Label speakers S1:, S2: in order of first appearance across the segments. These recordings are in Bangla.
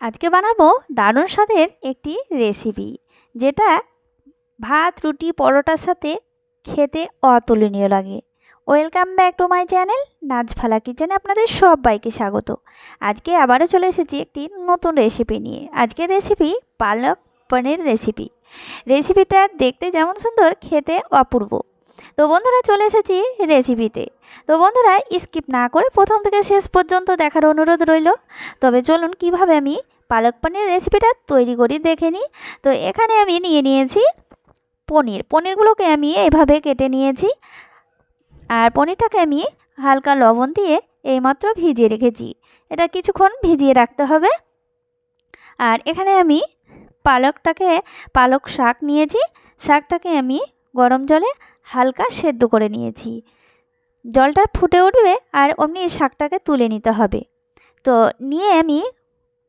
S1: আজকে বানাবো দারুণ স্বাদের একটি রেসিপি যেটা ভাত, রুটি, পরোটার সাথে খেতে অতুলনীয় লাগে। Welcome back to my channel নাচ ফালা কিচেনে আপনাদের সবাইকে স্বাগত। আজকে আবারও চলে এসেছি একটি নতুন রেসিপি নিয়ে। আজকের রেসিপি পালক পনির রেসিপি রেসিপিটা দেখতে যেমন সুন্দর, খেতে অপূর্ব। তো বন্ধুরা চলে এসেছি রেসিপিতে তো বন্ধুরা স্কিপ না করে প্রথম থেকে শেষ পর্যন্ত দেখার অনুরোধ রইল। তবে চলুন কীভাবে আমি পালক পনির রেসিপিটা তৈরি করি দেখে নিই। তো এখানে আমি নিয়ে নিয়েছি পনির। পনিরগুলোকে আমি এভাবে কেটে নিয়েছি। আর পনিরটাকে আমি হালকা লবণ দিয়ে এইমাত্র ভিজিয়ে রেখেছি। এটা কিছুক্ষণ ভিজিয়ে রাখতে হবে। আর এখানে আমি পালকটাকে, পালক শাক নিয়েছি। শাকটাকে আমি গরম জলে হালকা সেদ্ধ করে নিয়েছি। জলটা ফুটে উঠবে আর অমনি শাকটাকে তুলে নিতে হবে। তো নিয়ে আমি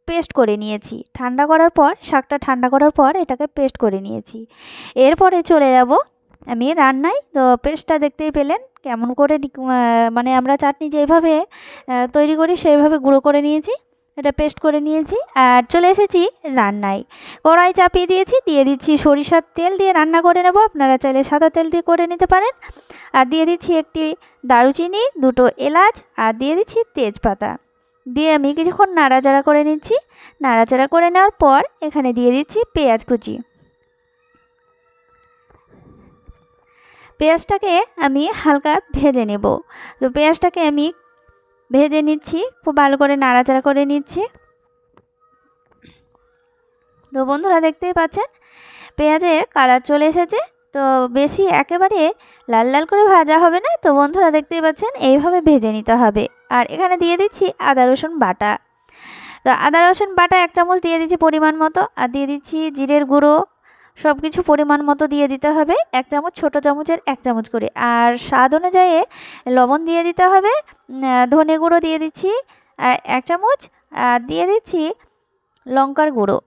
S1: পেস্ট করে নিয়েছি। ঠান্ডা করার পর, শাকটা ঠান্ডা করার পর এটাকে পেস্ট করে নিয়েছি। এরপরে চলে যাব আমি রান্নায়। তো পেস্টটা দেখতেই পেলেন কেমন করে মানে আমরা চাটনি যেভাবে তৈরি করি সেইভাবে গুঁড়ো করে নিয়েছি। এটা পেস্ট করে নিয়েছি আর চলে এসেছি রান্নায়। কড়াই চাপিয়ে দিয়েছি, দিয়ে দিচ্ছি সরিষার তেল দিয়ে রান্না করে নেব। আপনারা চাইলে সাদা তেল দিয়ে করে নিতে পারেন। আর দিয়ে দিচ্ছি একটি দারুচিনি, দুটো এলাচ আর দিয়ে দিচ্ছি তেজপাতা। দিয়ে আমি কিছুক্ষণ নাড়াচাড়া করে নিচ্ছি। নাড়াচাড়া করে নেওয়ার পর এখানে দিয়ে দিচ্ছি পেঁয়াজ কুচি। পেঁয়াজটাকে আমি হালকা ভেজে নেব। তো পেঁয়াজটাকে আমি ভেজে নিচ্ছি, খুব ভালো করে নাড়াচাড়া করে নিচ্ছি। তো বন্ধুরা দেখতেই পাচ্ছেন, পেঁয়াজের কালার চলে এসেছে। তো বেশি একেবারে লাল লাল করে ভাজা হবে না, তো বন্ধুরা দেখতেই পাচ্ছেন, এইভাবে ভেজে নিতে হবে। আর এখানে দিয়ে দিচ্ছি আদা, রসুন, বাটা। তো আদা, রসুন, বাটা এক চামচ দিয়ে দিচ্ছি পরিমাণ মতো। আর দিয়ে দিচ্ছি জিরের গুঁড়ো সব কিছু পরিমাণ মতো দিয়ে দিতে হবে। এক চামচ, ছোটো চামচের এক চামচ করে। আর স্বাদ অনুযায়ী লবণ দিয়ে দিতে হবে। ধনে গুঁড়ো দিয়ে দিচ্ছি এক চামচ। দিয়ে দিচ্ছি লঙ্কার গুঁড়ো।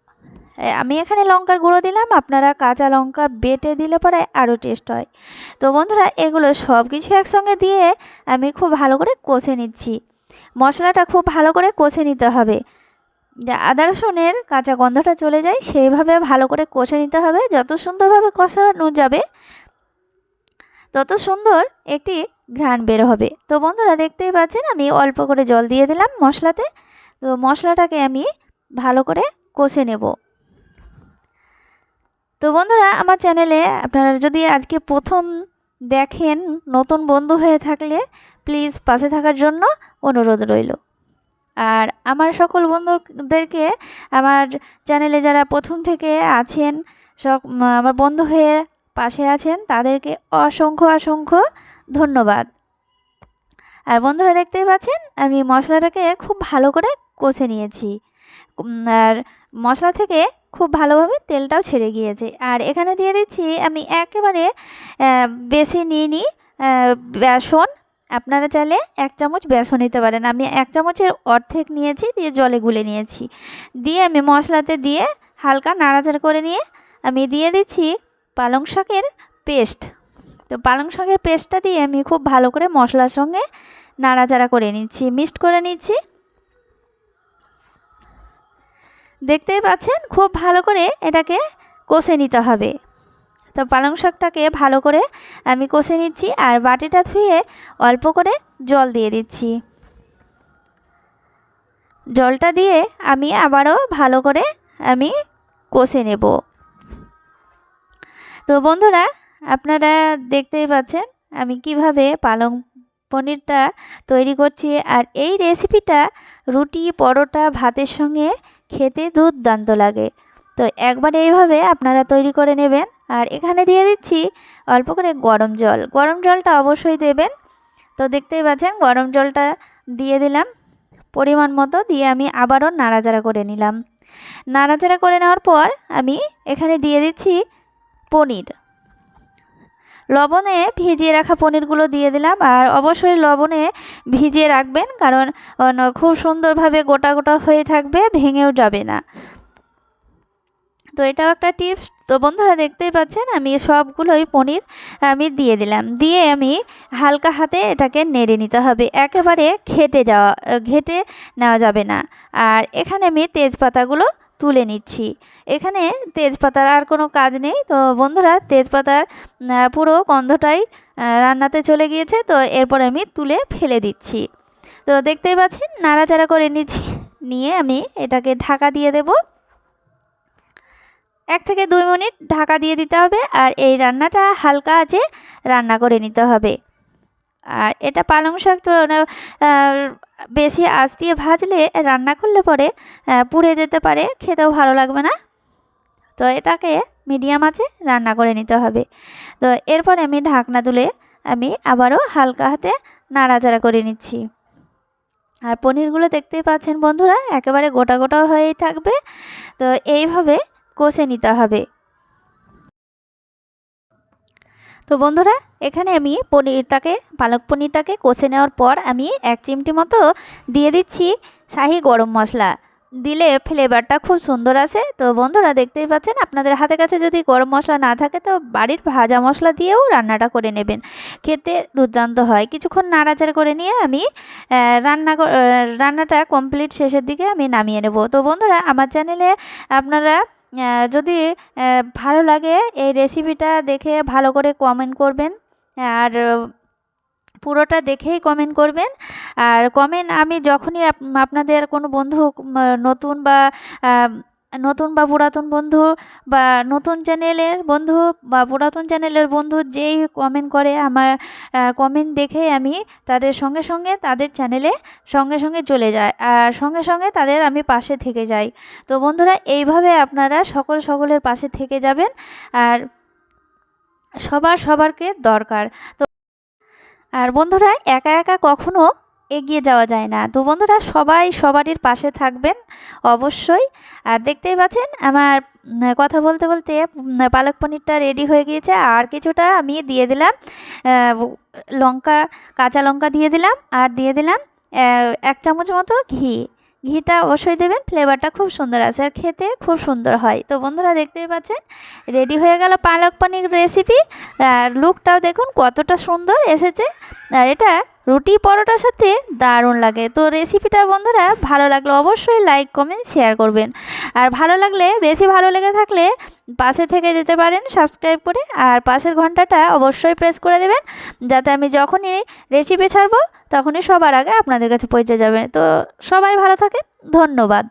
S1: আমি এখানে লঙ্কার গুঁড়ো দিলাম। আপনারা কাঁচা লঙ্কা বেটে দিলে পরে আরও টেস্ট হয়। তো বন্ধুরা, এগুলো সব কিছু একসঙ্গে দিয়ে আমি খুব ভালো করে কষে নিচ্ছি। মশলাটা খুব ভালো করে কষে নিতে হবে। আদা রসুনের কাঁচা গন্ধটা চলে যায়, সেইভাবে ভালো করে কষে নিতে হবে। যত সুন্দরভাবে কষানো যাবে, তত সুন্দর একটি ঘ্রাণ বের হবে। তো বন্ধুরা, দেখতেই পাচ্ছেন, আমি অল্প করে জল দিয়ে দিলাম মশলাতে। তো মশলাটাকে আমি ভালো করে কষে নেব। তো বন্ধুরা, আমার চ্যানেলে আপনারা যদি আজকে প্রথম দেখেন নতুন বন্ধু হয়ে থাকলে, প্লিজ পাশে থাকার জন্য অনুরোধ রইল। আর আমার সকল বন্ধুদেরকে আমার চ্যানেলে যারা প্রথম থেকে আছেন সব আমার বন্ধু হয়ে পাশে আছেন, তাদেরকে অসংখ্য অসংখ্য ধন্যবাদ। আর বন্ধুরা দেখতেই পাচ্ছেন, আমি মশলাটাকে খুব ভালো করে কষে নিয়েছি। আর মশলা থেকে খুব ভালোভাবে তেলটাও ছেড়ে গিয়েছে। আর এখানে দিয়ে দিচ্ছি আমি একেবারে বেশি নিয়ে নিই বেসন আপনারা চাইলে এক চামচ বেসন নিতে পারেন। আমি এক চামচের অর্ধেক নিয়েছি, দিয়ে জলে গুলে নিয়েছি। দিয়ে আমি মশলাতে দিয়ে হালকা নাড়াচাড়া করে নিয়ে আমি দিয়ে দিচ্ছি পালং শাকের পেস্ট। তো পালং শাকের পেস্টটা দিয়ে আমি খুব ভালো করে মশলার সঙ্গে নাড়াচাড়া করে নিচ্ছি, মিক্সড করে নিচ্ছি। দেখতেই পাচ্ছেন, খুব ভালো করে এটাকে কষে নিতে হবে। তো পালং শাকটাকে ভালো করে আমি কষে নিচ্ছি আর বাটিটা ধুয়ে অল্প করে জল দিয়ে দিচ্ছি। জলটা দিয়ে আমি আবারও ভালো করে আমি কষে নেব। তো বন্ধুরা, আপনারা দেখতেই পাচ্ছেন আমি কীভাবে পালং পনিরটা তৈরি করছি আর এই রেসিপিটা রুটি, পরোটা, ভাতের সঙ্গে খেতে দুর্দান্ত লাগে। তো একবার এইভাবে আপনারা তৈরি করে নেবেন। আর এখানে দিয়ে দিচ্ছি অল্প করে গরম জল। গরম জলটা অবশ্যই দেবেন। তো দেখতেই পাচ্ছেন গরম জলটা দিয়ে দিলাম। পরিমাণ মতো দিয়ে আমি আবারও নাড়াচাড়া করে নিলাম। নাড়াচাড়া করে নেওয়ার পর আমি এখানে দিয়ে দিচ্ছি পনির। লবণে ভিজিয়ে রাখা পনিরগুলো দিয়ে দিলাম। আর অবশ্যই লবণে ভিজিয়ে রাখবেন কারণ খুব সুন্দরভাবে গোটা গোটা হয়ে থাকবে, ভেঙেও যাবে না। তো এটাও একটা টিপস। তো বন্ধুরা দেখতেই পাচ্ছেন, আমি সবগুলোই পনির আমি দিয়ে দিলাম। দিয়ে আমি হালকা হাতে এটাকে নেড়ে নিতে হবে। একেবারে ঘেটে যাওয়া ঘেটে নেওয়া যাবে না। আর এখানে আমি তেজপাতাগুলো তুলে নিচ্ছি। এখানে তেজপাতার আর কোনো কাজ নেই। তো বন্ধুরা, তেজপাতার পুরো গন্ধটাই রান্নাতে চলে গিয়েছে। তো এরপর আমি তুলে ফেলে দিচ্ছি। তো দেখতেই পাচ্ছেন, নাড়াচাড়া করে নিচ্ছি। নিয়ে আমি এটাকে ঢাকা দিয়ে দেব। এক থেকে দুই মিনিট ঢাকা দিয়ে দিতে হবে আর এই রান্নাটা হালকা আছে রান্না করে নিতে হবে। আর এটা পালং শাক তো বেশি আঁচ দিয়ে ভাজলে রান্না করলে পরে পুড়ে যেতে পারে, খেতেও ভালো লাগবে না। তো এটাকে মিডিয়াম আছে রান্না করে নিতে হবে। তো এরপরে আমি ঢাকনা তুলে আমি আবারও হালকা হাতে নাড়াচাড়া করে নিচ্ছি। আর পনিরগুলো দেখতেই পাচ্ছেন বন্ধুরা, একেবারে গোটা গোটা হয়েই থাকবে। তো এইভাবে কষে নিতে হবে। তো বন্ধুরা, এখানে আমি পনিরটাকে, পালক পনিরটাকে কষে নেওয়ার পর আমি এক চিমটি মতো দিয়ে দিচ্ছি শাহি গরম মশলা। দিলে ফ্লেভারটা খুব সুন্দর আসে। তো বন্ধুরা, দেখতেই পাচ্ছেন, আপনাদের হাতের কাছে যদি গরম মশলা না থাকে, তো বাড়ির ভাজা মশলা দিয়েও রান্নাটা করে নেবেন। খেতে দুর্দান্ত হয়। কিছুক্ষণ নাড়াচাড়া করে নিয়ে আমি রান্না রান্নাটা কমপ্লিট শেষের দিকে আমি নামিয়ে নেব। তো বন্ধুরা, আমার চ্যানেলে আপনারা যদি ভালো লাগে এই রেসিপিটা দেখে ভালো করে কমেন্ট করবেন। আর পুরোটা দেখেই কমেন্ট করবেন। আর কমেন্ট আমি যখনই আপনাদের কোনো বন্ধু নতুন বা নতুন বা পুরাতন বন্ধু বা নতুন চ্যানেলের বন্ধু বা পুরাতন চ্যানেলের বন্ধু যেই কমেন্ট করে আমার কমেন্ট দেখে আমি তাদের সঙ্গে সঙ্গে তাদের চ্যানেলে সঙ্গে সঙ্গে চলে যায় আর সঙ্গে সঙ্গে তাদের আমি পাশে থেকে যাই। তো বন্ধুরা, এইভাবে আপনারা সকল সকলের পাশে থেকে যাবেন আর সবার সবারকে দরকার। তো আর বন্ধুরা, একা একা কখনো এগিয়ে যাওয়া যায় না। তো বন্ধুরা, সবাই সবারই পাশে থাকবেন অবশ্যই। আর দেখতেই পাচ্ছেন, আমার কথা বলতে বলতে পালক পনিরটা রেডি হয়ে গিয়েছে। আর কিছুটা আমি দিয়ে দিলাম লঙ্কা, কাঁচা লঙ্কা দিয়ে দিলাম। আর দিয়ে দিলাম এক চামচ মতো ঘি। ঘিটা অবশ্যই দেবেন ফ্লেভারটা খুব সুন্দর আছে আর খেতে খুব সুন্দর হয়। তো বন্ধুরা, দেখতেই পাচ্ছেন রেডি হয়ে গেল পালক পনির রেসিপি আর লুকটাও দেখুন কতটা সুন্দর এসেছে। আর এটা রুটি পরোটার সাথে দারুণ লাগে। তো রেসিপিটা বন্ধুরা ভালো লাগলে অবশ্যই লাইক কমেন্ট শেয়ার করবেন। আর ভালো লাগলে, বেশি ভালো লেগে থাকলে পাশে থেকে যেতে পারেন সাবস্ক্রাইব করে। আর পাশের ঘন্টাটা অবশ্যই প্রেস করে দেবেন, যাতে আমি যখনই রেসিপি ছাড়বো, তখনই সবার আগে আপনাদের কাছে পৌঁছে যাবে। তো সবাই ভালো থাকেন, ধন্যবাদ।